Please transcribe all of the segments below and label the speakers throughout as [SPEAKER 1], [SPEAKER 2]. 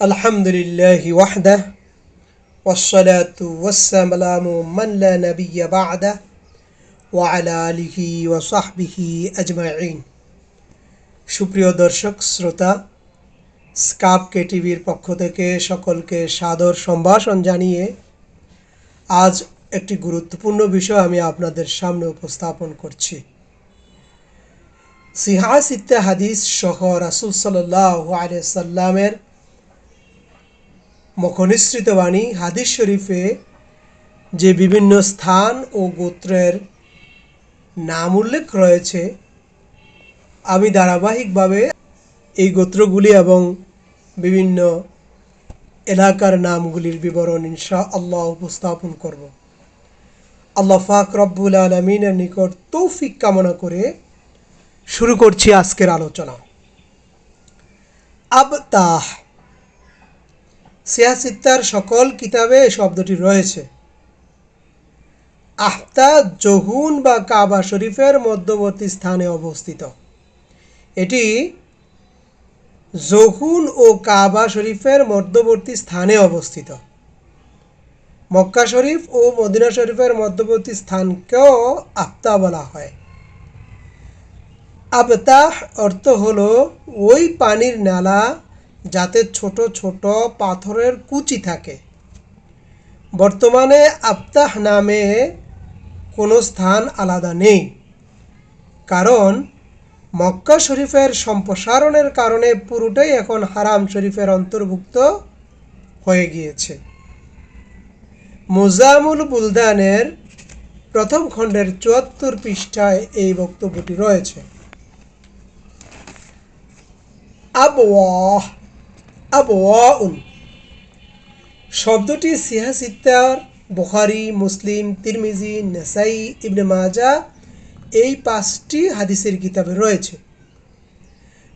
[SPEAKER 1] الحمد لله وحده والصلاة والسلام من لا نبي بعده وعلى آله وصحبه أجمعين সুপ্রিয় দর্শক শ্রোতা স্কাপ কে টিভির পক্ষ থেকে সকলকে সাদর সম্ভাষণ জানিয়ে আজ একটি গুরুত্বপূর্ণ বিষয় আমি আপনাদের সামনে উপস্থাপন করছি সিহাসিত্তে হাদিস সহ রাসুল সাল্লাহ সাল্লামের মুখনিসৃত বাণী হাদিস শরীফে যে বিভিন্ন স্থান ও গোত্রের নাম উল্লেখ রয়েছে, আমি ধারাবাহিকভাবে এই গোত্রগুলি এবং বিভিন্ন এলাকার নামগুলির বিবরণ ইনশা আল্লাহ উপস্থাপন করব। আল্লাহ ফাক রব্বুল আলমিনের নিকট তৌফিক কামনা করে শুরু করছি আজকের আলোচনা। আবতাহ সিয়াসিত্তার সকল কিতাবে এই শব্দটি রয়েছে। আহতা জহুন বা কাবা শরীফের মধ্যবর্তী স্থানে অবস্থিত। এটি জহুন ও কাবা শরীফের মধ্যবর্তী স্থানে অবস্থিত। মক্কা শরীফ ও মদিনা শরীফের মধ্যবর্তী স্থানকেও আফতা বলা হয়। আবতাহ অর্থ হলো ওই পানির নালা যাতে ছোট ছোট পাথরের কুচি থাকে। বর্তমানে আফতাহ নামে কোনো স্থান আলাদা নেই। কারণ মক্কা শরীফের সম্প্রসারণের কারণে পুরোটাই এখন হারাম শরীফের অন্তর্ভুক্ত হয়ে গিয়েছে। মোজামুল বুলদানের প্রথম খণ্ডের চুয়াত্তর পৃষ্ঠায় এই বক্তব্যটি রয়েছে। আবওয়াহ আবওয়াউন শব্দটি সিহাসিত্তার বুখারি, মুসলিম, তিরমিজি, নেসাই, ইবনে মাজা এই পাঁচটি হাদিসের কিতাবে রয়েছে।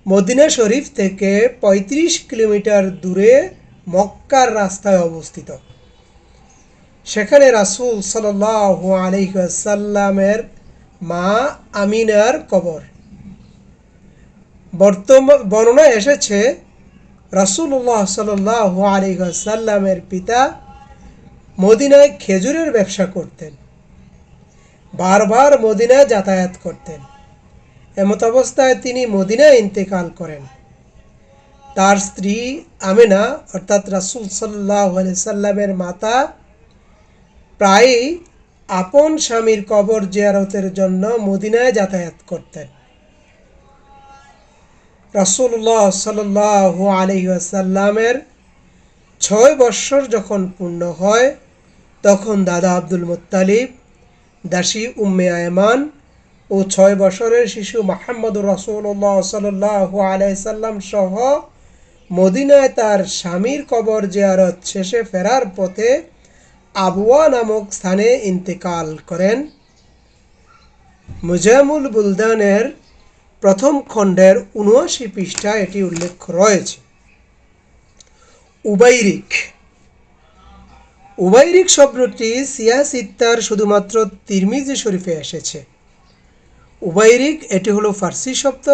[SPEAKER 1] মদিনা শরীফ থেকে ৩৫ কিলোমিটার দূরে মক্কার রাস্তায় অবস্থিত। সেখানে রাসুল সাল আলহাসাল্লামের মা আমিনার কবর। বর্তমান বর্ণনা এসেছে রাসুল্লাহ সাল্লাহ আলহাসাল্লামের পিতা মদিনায় খেজুরের ব্যবসা করতেন। বারবার মদিনায় যাতায়াত করতেন। এমত অবস্থায় তিনি মদিনায় ইন্তেকাল করেন। তার স্ত্রী আমেনা, অর্থাৎ রাসুল সাল্লাহ সাল্লামের মাতা, প্রায়ই আপন স্বামীর কবর জিয়ারতের জন্য মদিনায় যাতায়াত করতেন। রাসুল্লাহ সাল্লাহ আলহিসাল্লামের ছয় বৎসর যখন পূর্ণ হয়, তখন দাদা আব্দুল মুত্তালিব, দাসী উম্মে আয়মান ও ছয় বছরের শিশু মাহমুদুর রসুল্লাহ সাল্লাহ আলাইসাল্লাম সহ মদিনায় তার স্বামীর কবর জিয়ারত শেষে ফেরার পথে আবুয়া নামক স্থানে ইন্তেকাল করেন। মুজামুল বুলদানের প্রথম খণ্ডের উনআশি পৃষ্ঠা এটি উল্লেখ রয়েছে। উবাইরিক। উবাইরিক শব্দটি সিয়াসিত্তার শুধুমাত্র তিরমিজি শরীফে এসেছে। উবাইরিক এটি হলো ফার্সি শব্দ,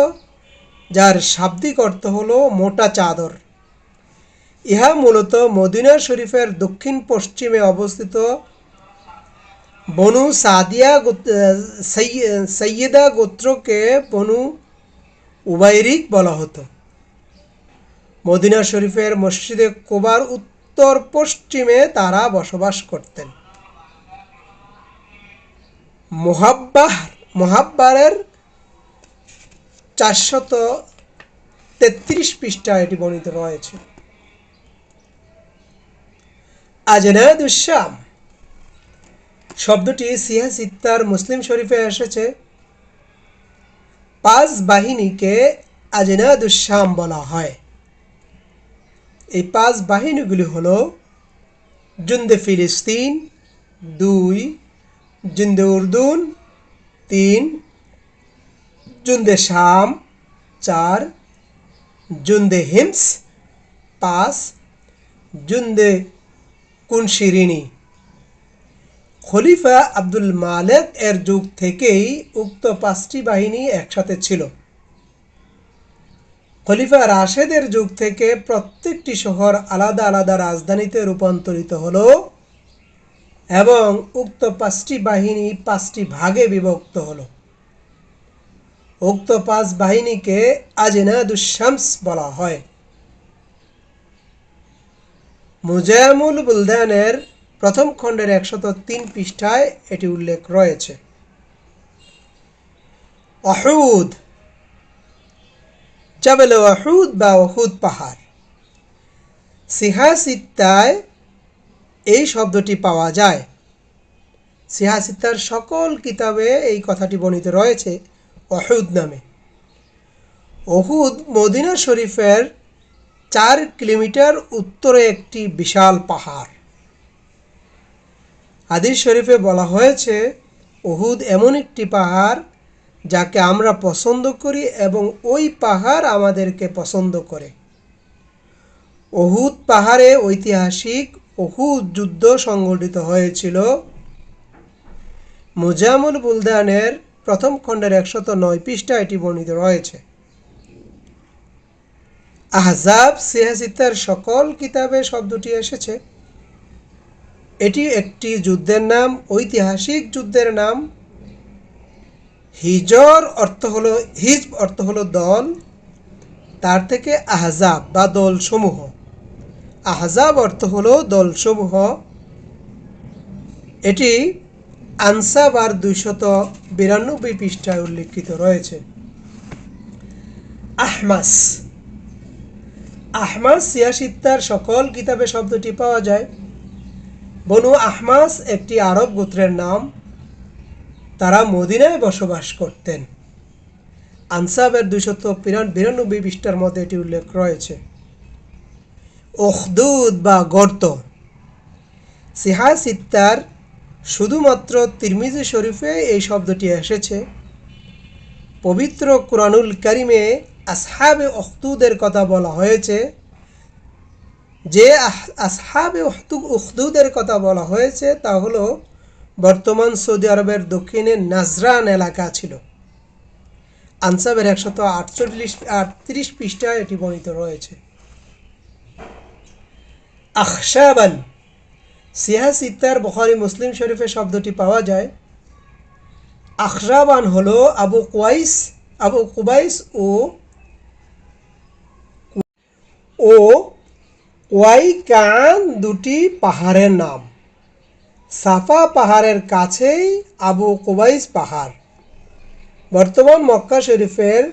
[SPEAKER 1] যার শাব্দিক অর্থ হলো মোটা চাদর। ইহা মূলত মদিনা শরীফের দক্ষিণ পশ্চিমে অবস্থিত বনু সাদিয়া সৈয়দা গোত্রকে বনু উবাইরিক বলা হতো। মদিনা শরীফের মসজিদে কোবার উত্তর পশ্চিমে তারা বসবাস করতেন। মোহাব্বাহ মোহাব্বারের চারশত তেত্রিশ পৃষ্ঠা এটি বর্ণিত রয়েছে। আজনাদুশ্যাম শব্দটি সিহা সিত্তার মুসলিম শরীফে এসেছে। পাঁচ বাহিনীকে আজনাদুশ্যাম বলা হয়। এই পাঁচ বাহিনীগুলি হল জুন্দে ফিলিস্তিন, দুই জুন্দে উর্দুন, তিন জুন্দে শাম, চার জুন্দে হিমস, পাঁচ জুন্দে কুনশিরিনী। খলিফা আব্দুল মালেক এর যুগ থেকেই উক্ত পাঁচটি বাহিনী একসাথে ছিল। খলিফা রাশেদের যুগ থেকে প্রত্যেকটি শহর আলাদা আলাদা রাজধানীতে রূপান্তরিত হলো এবং উক্ত পাঁচটি বাহিনী পাঁচটি ভাগে বিভক্ত হলো। উক্ত পাঁচ বাহিনীকে আজনাদুশামস বলা হয়। মুজামুল বুলদানের প্রথম খণ্ডের একশত তিন পৃষ্ঠায় এটি উল্লেখ রয়েছে। অহুদ। জাবেল অহুদ বা অহুদ পাহাড়। সিহাসিত্তায় এই শব্দটি পাওয়া যায়। সিহাসিত্তার সকল কিতাবে এই কথাটি বর্ণিত রয়েছে অহুদ নামে। অহুদ মদিনা শরীফের চার কিলোমিটার উত্তরে একটি বিশাল পাহাড়। হাদিস শরীফে বলা হয়েছে ওহুদ এমন একটি পাহাড় যাকে আমরা পছন্দ করি এবং ওই পাহাড় আমাদেরকে পছন্দ করে। ওহুদ পাহাড়ে ঐতিহাসিক ওহুদ যুদ্ধ সংগঠিত হয়েছিল মুজামুল বুলদানের প্রথম খণ্ডের একশত নয় পৃষ্ঠা এটি বর্ণিত রয়েছে। আহজাব সিয়াসিতার সকল কিতাবে শব্দটি এসেছে। এটি একটি যুদ্ধের নাম, ঐতিহাসিক যুদ্ধের নাম। হিজর অর্থ হলো হিজ অর্থ হলো দল, তার থেকে আহজাব বা দলসমূহ। আহজাব অর্থ হলো দলসমূহ। এটি আনসাব আর দুইশত বিরানব্বই পৃষ্ঠায় উল্লেখিত রয়েছে। আহমাস। আহমাস সিয়াসিত্তার সকল কিতাবে শব্দটি পাওয়া যায়। বনু আহমাস একটি আরব গোত্রের নাম। তারা মদিনায় বসবাস করতেন। আনসাবের দুশত বিরানব্বই পৃষ্ঠার মধ্যে এটি উল্লেখ রয়েছে। ওখদুদ বা গর্ত। সিহাসিত্তার শুধুমাত্র তিরমিজি শরীফে এই শব্দটি এসেছে। পবিত্র কোরআনুল করিমে আসহাবে অখদুদের কথা বলা হয়েছে। যে আসহাবে উখদু- উখদুদের কথা বলা হয়েছে তা হলো বর্তমান সৌদি আরবের দক্ষিণে নাজরান এলাকা ছিল। আনসাবের একশত আটচল্লিশ আটত্রিশ পৃষ্ঠায় এটি বর্ণিত রয়েছে। আখশাবান সিয়াস ইত্তার বখারি মুসলিম শরীফে শব্দটি পাওয়া যায়। আখরাবান হলো আবু কুয়াইস, আবু কুবাইস ও ও ওয়াইকান দুটি পাহাড়ের নাম। সাফা পাহাড়ের কাছেই আবু কুবাইস পাহাড়। বর্তমান মক্কা শরীফের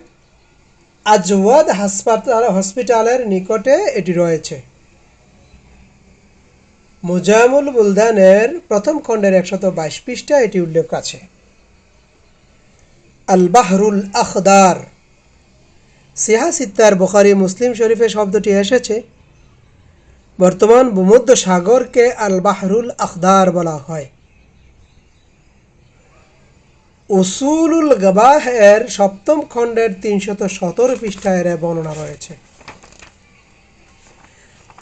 [SPEAKER 1] আজওয়াদ হাসপাতাল হসপিটালের নিকটে এটি রয়েছে। মুজামুল বুলদানের প্রথম খণ্ডের একশত বাইশ পৃষ্ঠা এটি উল্লেখ আছে। আল বাহরুল আখদার সিহাসিত্তার বখারি মুসলিম শরীফে শব্দটি এসেছে। বর্তমান ভূমধ্য সাগরকে আল বাহরুল আখদার বলা হয়। উসুলুল গবাহ এর সপ্তম খণ্ডের তিনশত সতেরো পৃষ্ঠায় এর বর্ণনা রয়েছে।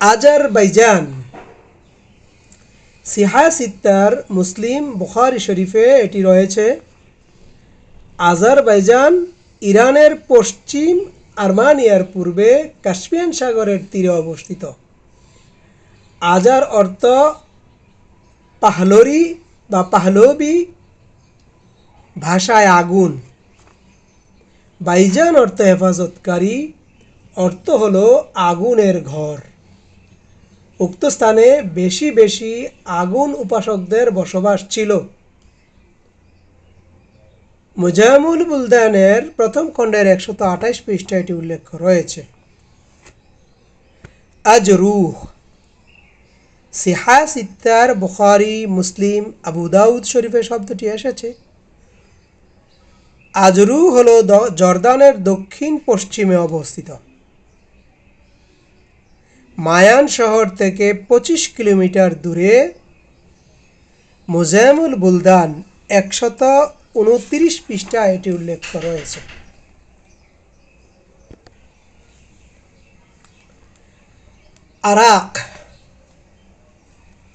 [SPEAKER 1] আজার বাইজান সিহাসিত্তার মুসলিম বুখারি শরীফে এটি রয়েছে। আজারবাইজান ইরানের পশ্চিম আর্মানিয়ার পূর্বে কাশ্মীর সাগরের তীরে অবস্থিত। আজার অর্থ পাহলরি বা পাহলবি ভাষায় আগুন। বাইজান অর্থ হেফাজতকারী, অর্থ হলো আগুনের ঘর। উক্ত স্থানে বেশি বেশি আগুন উপাসকদের বসবাস ছিল। মুজামুল বুলদানের প্রথম খণ্ডের একশত আঠাইশ পৃষ্ঠা এটি উল্লেখ রয়েছে। আজ রুহ সিহাস ইত্তার বুখারি, মুসলিম, আবু দাউদ শরীফের শব্দটি এসেছে। আজরু হল জর্দানের দক্ষিণ পশ্চিমে অবস্থিত। মায়ান শহর থেকে পঁচিশ কিলোমিটার দূরে মোজামুল বুলদান একশত উনত্রিশ পৃষ্ঠা এটি উল্লেখ রয়েছে আরাক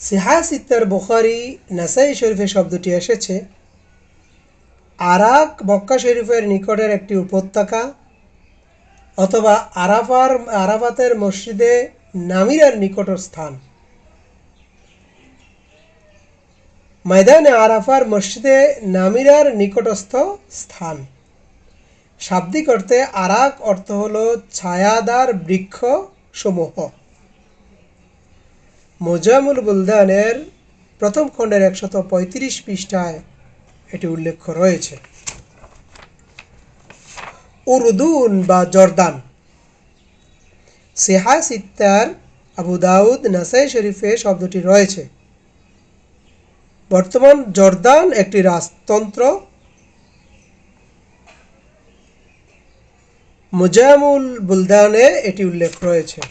[SPEAKER 1] সিহাসিত্তার বুখারি, নাসাই শরীফে শব্দটি এসেছে, আরাক মক্কা শরীফের নিকটের একটি উপত্যকা অথবা আরাফার, আরাফাতের মসজিদে নামিরার নিকট স্থান ময়দানে আরাফার মসজিদে নামিরার নিকটস্থ স্থান। শাব্দিক অর্থে আরাক অর্থ হল ছায়াদার বৃক্ষ সমূহ মোজামুল বুলদানের প্রথম খণ্ডের একশত পঁয়ত্রিশ পৃষ্ঠায় এটি উল্লেখ রয়েছে। উরুদুন বা জর্দান। সেহা সিত্তার আবু দাউদ নাসাই শরীফে শব্দটি রয়েছে। বর্তমান জর্দান একটি রাজতন্ত্র। মুজামুল বুলদানে এটি উল্লেখ রয়েছে।